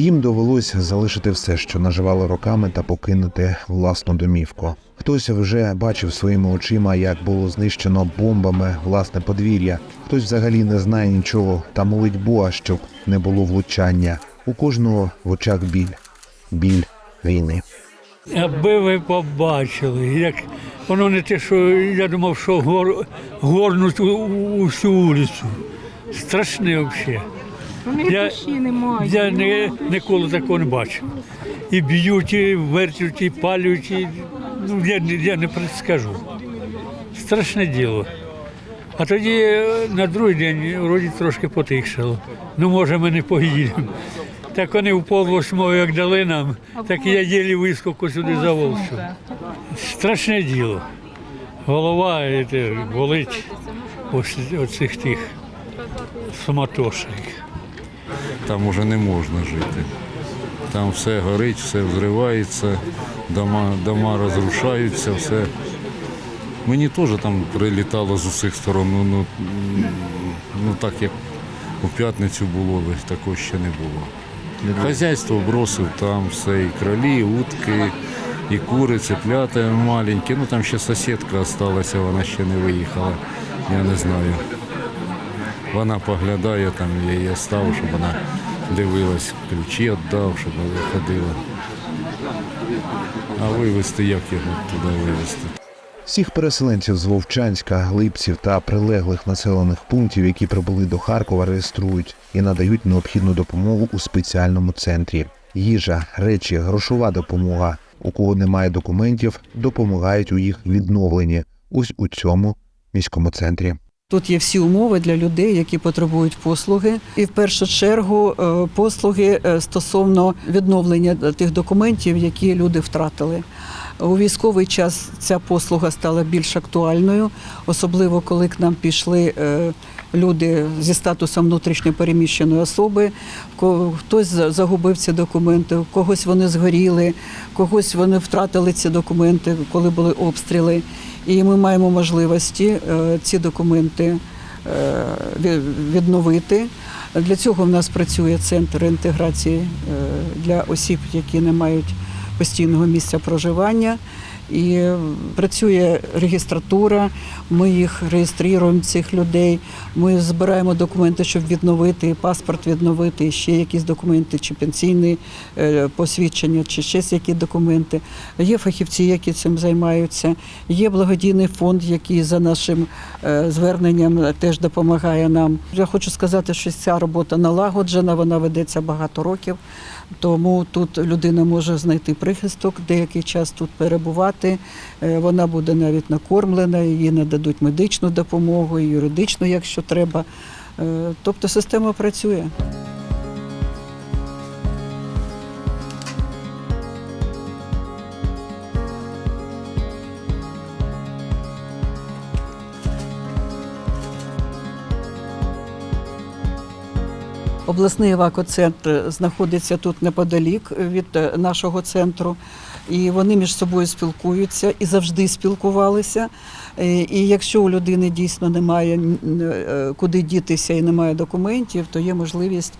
Їм довелось залишити все, що наживали роками, та покинути власну домівку. Хтось вже бачив своїми очима, як було знищено бомбами власне подвір'я. Хтось взагалі не знає нічого та молить Бога, щоб не було влучання. У кожного в очах біль, біль війни. Аби ви побачили, як воно не те, що я думав, що гор, горнуть у, у, вулицю. Страшне взагалі. Вони Я-. Я не, ніколи такого не бачив. І б'ють, і вертють, і палюють. І, ну, я, не- я не предскажу. Страшне діло. А тоді е, на другий день вроді трошки потихшало. Ну, може, ми не поїдемо. Так вони в пол восьмого, як дали нам, так я єлі вискоку сюди за Волчу. Страшне діло. Голова е, болить ось оцих тих суматошних. Там уже не можна жити. Там все горить, все взривається, дома, дома розрушаються, все. Мені теж там прилітало з усіх сторон. Ну, ну, ну так як у п'ятницю було, такого ще не було. Хазяйство бросив там все, і кролі, і утки, і кури, цеплята маленькі. Ну там ще сусідка залишилася, вона ще не виїхала. Я не знаю. Вона поглядає, там я її став, щоб вона дивилась, ключі віддав, щоб вона ходила. А вивезти, як його туди вивезти? Всіх переселенців з Вовчанська, Липців та прилеглих населених пунктів, які прибули до Харкова, реєструють і надають необхідну допомогу у спеціальному центрі. Їжа, речі, грошова допомога. У кого немає документів, допомагають у їх відновленні. Ось у цьому міському центрі. Тут є всі умови для людей, які потребують послуги, і в першу чергу е, послуги е, стосовно відновлення тих документів, які люди втратили. У військовий час ця послуга стала більш актуальною, особливо коли к нам пішли е, люди зі статусом внутрішньопереміщеної особи. Хтось за- загубив ці документи, у когось вони згоріли, когось вони втратили ці документи, коли були обстріли. І ми маємо можливості е, ці документи е, відновити. Для цього в нас працює центр інтеграції для осіб, які не мають постійного місця проживання. І працює регістратура, ми їх реєструємо, цих людей. Ми збираємо документи, щоб відновити паспорт, відновити, ще якісь документи, чи пенсійні е, посвідчення, чи ще які документи. Є фахівці, які цим займаються. Є благодійний фонд, який за нашим е, зверненням теж допомагає нам. Я хочу сказати, що ця робота налагоджена, вона ведеться багато років. Тому тут людина може знайти прихисток, деякий час тут перебувати. Е, Вона буде навіть накормлена, їй нададуть медичну допомогу, юридичну, якщо треба. Е, Тобто система працює. Обласний евакоцентр знаходиться тут неподалік від е, нашого центру, і вони між собою спілкуються і завжди спілкувалися. Е, І якщо у людини дійсно немає е, куди дітися і немає документів, то є можливість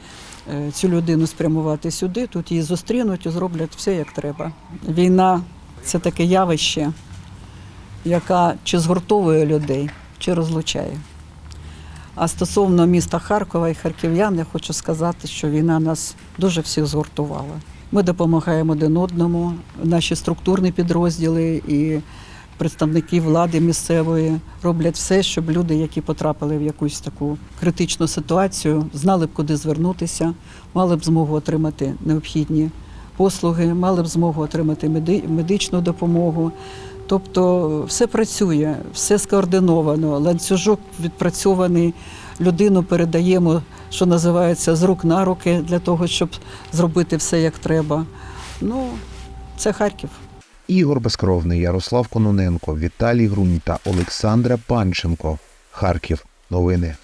е, цю людину спрямувати сюди. Тут її зустрінуть і зроблять все як треба. Війна це таке явище, яка чи згуртовує людей, чи розлучає. А стосовно міста Харкова і харків'ян, я хочу сказати, що війна нас дуже всіх згуртувала. Ми допомагаємо один одному, наші структурні підрозділи і представники влади місцевої роблять все, щоб люди, які потрапили в якусь таку критичну ситуацію, знали б, куди звернутися, мали б змогу отримати необхідні послуги, мали б змогу отримати меди- медичну допомогу. Тобто все працює, все скоординовано, ланцюжок відпрацьований, людину передаємо, що називається, з рук на руки для того, щоб зробити все як треба. Ну, це Харків. Ігор Безкровний, Ярослав Кононенко, Віталій Грунь та Олександра Панченко. Харків. Новини.